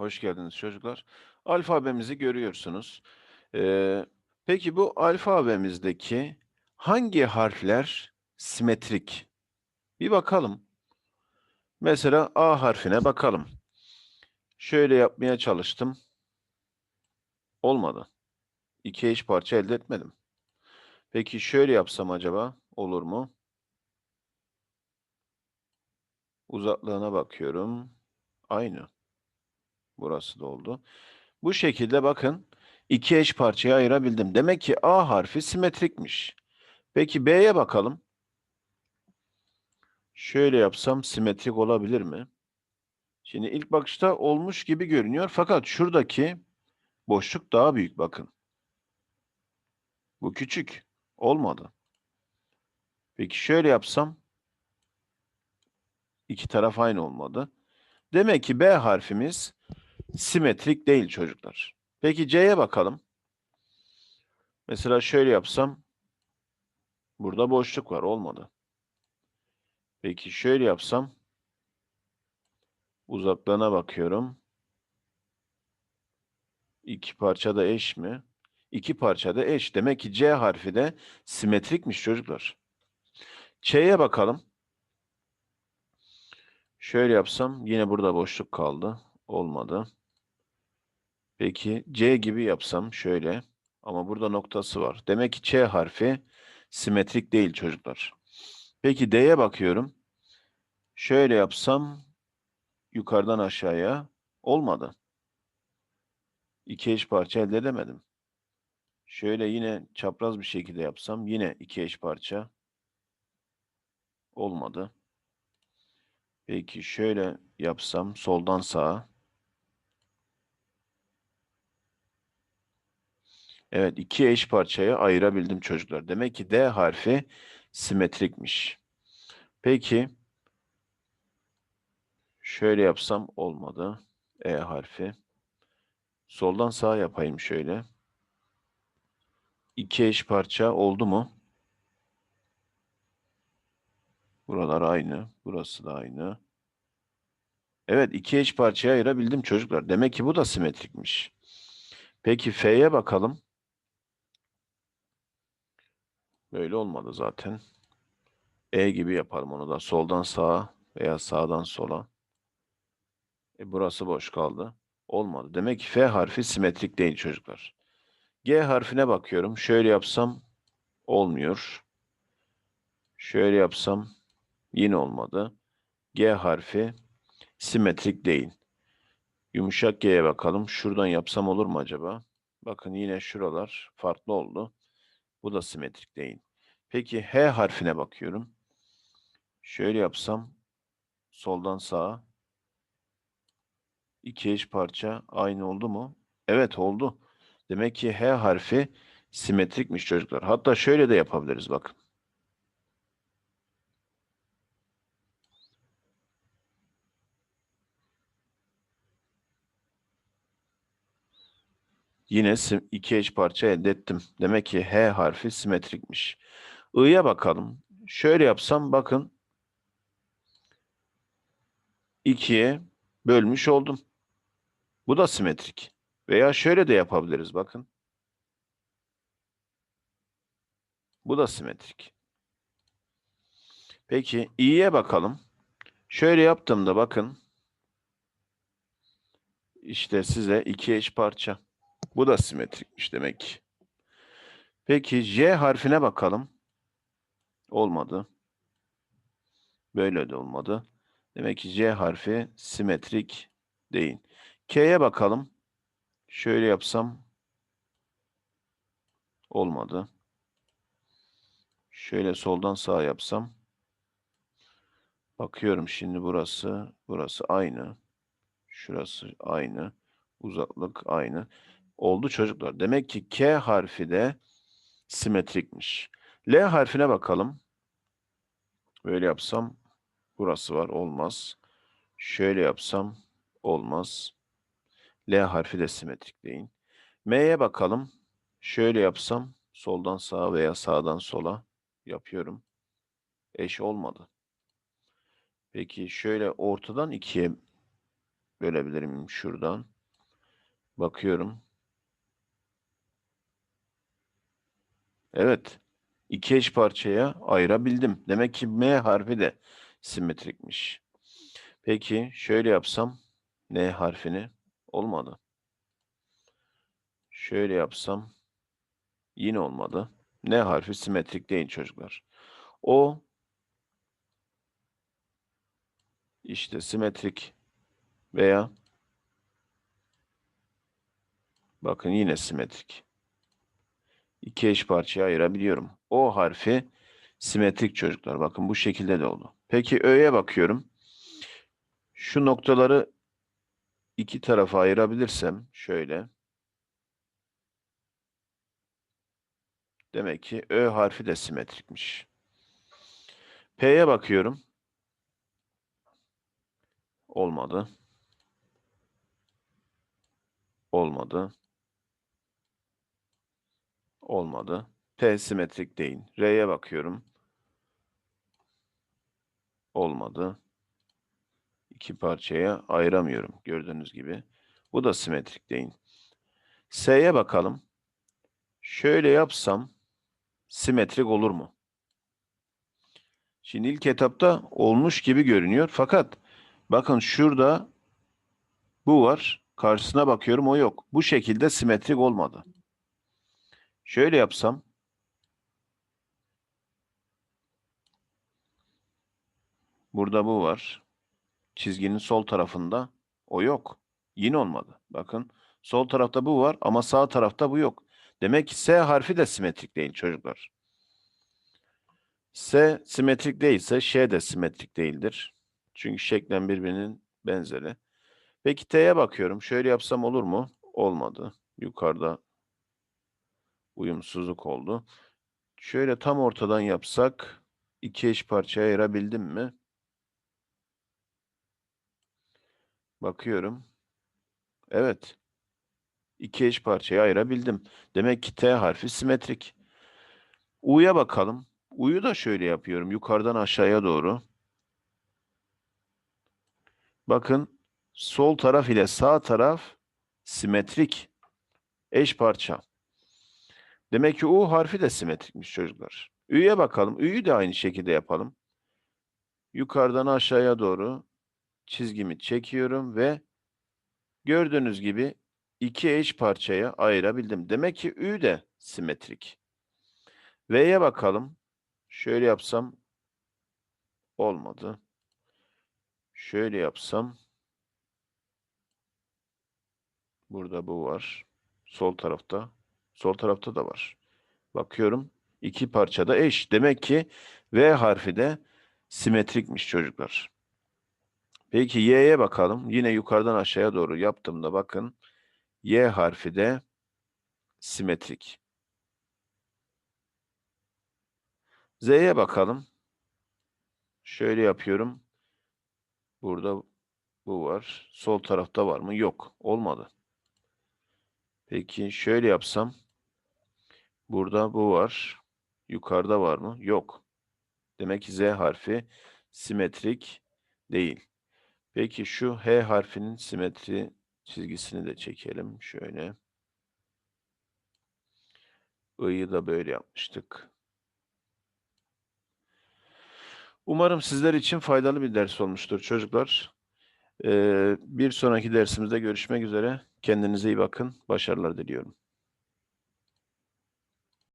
Hoş geldiniz çocuklar. Alfabemizi görüyorsunuz. Ee, peki bu alfabemizdeki hangi harfler simetrik? Bir bakalım. Mesela A harfine bakalım. Şöyle yapmaya çalıştım. Olmadı. İki eş parça elde etmedim. Peki şöyle yapsam acaba olur mu? Uzaklığına bakıyorum. Aynı. Burası da oldu. Bu şekilde bakın iki eş parçaya ayırabildim. Demek ki A harfi simetrikmiş. Peki B'ye bakalım. Şöyle yapsam simetrik olabilir mi? Şimdi ilk bakışta olmuş gibi görünüyor. Fakat şuradaki boşluk daha büyük bakın. Bu küçük. Olmadı. Peki şöyle yapsam iki taraf aynı olmadı. Demek ki B harfimiz simetrik değil çocuklar. Peki C'ye bakalım. Mesela şöyle yapsam burada boşluk var. Olmadı. Peki şöyle yapsam uzaklığına bakıyorum. İki parça da eş mi? İki parça da eş. Demek ki C harfi de simetrikmiş çocuklar. Ç'ye bakalım. Şöyle yapsam yine burada boşluk kaldı. Olmadı. Peki C gibi yapsam şöyle ama burada noktası var. Demek ki Ç harfi simetrik değil çocuklar. Peki D'ye bakıyorum. Şöyle yapsam yukarıdan aşağıya olmadı. İki eş parça elde edemedim. Şöyle yine çapraz bir şekilde yapsam yine iki eş parça olmadı. Peki şöyle yapsam soldan sağa Evet iki eş parçaya ayırabildim çocuklar. Demek ki D harfi simetrikmiş. Peki şöyle yapsam olmadı. E harfi. Soldan sağa yapayım şöyle. İki eş parça oldu mu? Buralar aynı. Burası da aynı. Evet iki eş parçaya ayırabildim çocuklar. Demek ki bu da simetrikmiş. Peki F'ye bakalım. Böyle olmadı zaten. E gibi yapalım onu da. Soldan sağa veya sağdan sola. E burası boş kaldı. Olmadı. Demek ki F harfi simetrik değil çocuklar. G harfine bakıyorum. Şöyle yapsam olmuyor. Şöyle yapsam yine olmadı. G harfi simetrik değil. Yumuşak G'ye bakalım. Şuradan yapsam olur mu acaba? Bakın yine şuralar farklı oldu. Bu da simetrik değil. Peki H harfine bakıyorum. Şöyle yapsam soldan sağa iki eş parça aynı oldu mu? Evet oldu. Demek ki H harfi simetrikmiş çocuklar. Hatta şöyle de yapabiliriz bakın. Yine iki eş parça elde ettim. Demek ki H harfi simetrikmiş. I'ya bakalım. Şöyle yapsam bakın. 2'ye bölmüş oldum. Bu da simetrik. Veya şöyle de yapabiliriz bakın. Bu da simetrik. Peki i'ye bakalım. Şöyle yaptığımda bakın. İşte size iki eş parça. Bu da simetrikmiş demek ki. Peki J harfine bakalım. Olmadı. Böyle de olmadı. Demek ki C harfi simetrik değil. K'ye bakalım. Şöyle yapsam olmadı. Şöyle soldan sağa yapsam. Bakıyorum şimdi burası, burası aynı. Şurası aynı. Uzaklık aynı. Oldu çocuklar. Demek ki K harfi de simetrikmiş. L harfine bakalım. Böyle yapsam burası var olmaz. Şöyle yapsam olmaz. L harfi de simetrik değil. M'ye bakalım. Şöyle yapsam soldan sağa veya sağdan sola yapıyorum. Eş olmadı. Peki şöyle ortadan ikiye bölebilir miyim şuradan? Bakıyorum. Evet. İki eş parçaya ayırabildim. Demek ki M harfi de simetrikmiş. Peki şöyle yapsam N harfini olmadı. Şöyle yapsam yine olmadı. N harfi simetrik değil çocuklar. O işte simetrik veya bakın yine simetrik. İki eş parçaya ayırabiliyorum. O harfi simetrik çocuklar. Bakın bu şekilde de oldu. Peki Ö'ye bakıyorum. Şu noktaları iki tarafa ayırabilirsem şöyle. Demek ki Ö harfi de simetrikmiş. P'ye bakıyorum. Olmadı. Olmadı. Olmadı. P simetrik değil. R'ye bakıyorum. Olmadı. İki parçaya ayıramıyorum gördüğünüz gibi. Bu da simetrik değil. S'ye bakalım. Şöyle yapsam simetrik olur mu? Şimdi ilk etapta olmuş gibi görünüyor. Fakat bakın şurada bu var. Karşısına bakıyorum o yok. Bu şekilde simetrik olmadı. Şöyle yapsam burada bu var. Çizginin sol tarafında o yok. Yine olmadı. Bakın sol tarafta bu var ama sağ tarafta bu yok. Demek ki S harfi de simetrik değil çocuklar. S simetrik değilse Ş de simetrik değildir. Çünkü şeklen birbirinin benzeri. Peki T'ye bakıyorum. Şöyle yapsam olur mu? Olmadı. Yukarıda uyumsuzluk oldu. Şöyle tam ortadan yapsak iki eş parçaya ayırabildim mi? Bakıyorum. Evet. İki eş parçaya ayırabildim. Demek ki T harfi simetrik. U'ya bakalım. U'yu da şöyle yapıyorum. Yukarıdan aşağıya doğru. Bakın sol taraf ile sağ taraf simetrik. Eş parça. Demek ki U harfi de simetrikmiş çocuklar. Ü'ye bakalım. Ü'yü de aynı şekilde yapalım. Yukarıdan aşağıya doğru çizgimi çekiyorum ve gördüğünüz gibi iki eş parçaya ayırabildim. Demek ki Ü de simetrik. V'ye bakalım. Şöyle yapsam olmadı. Şöyle yapsam burada bu var. Sol tarafta. Sol tarafta da var. Bakıyorum iki parçada eş. Demek ki V harfi de simetrikmiş çocuklar. Peki Y'ye bakalım. Yine yukarıdan aşağıya doğru yaptığımda bakın Y harfi de simetrik. Z'ye bakalım. Şöyle yapıyorum. Burada bu var. Sol tarafta var mı? Yok. Olmadı. Peki şöyle yapsam. Burada bu var. Yukarıda var mı? Yok. Demek ki Z harfi simetrik değil. Peki şu H harfinin simetri çizgisini de çekelim. Şöyle. I'yı da böyle yapmıştık. Umarım sizler için faydalı bir ders olmuştur çocuklar. Ee, bir sonraki dersimizde görüşmek üzere. Kendinize iyi bakın. Başarılar diliyorum.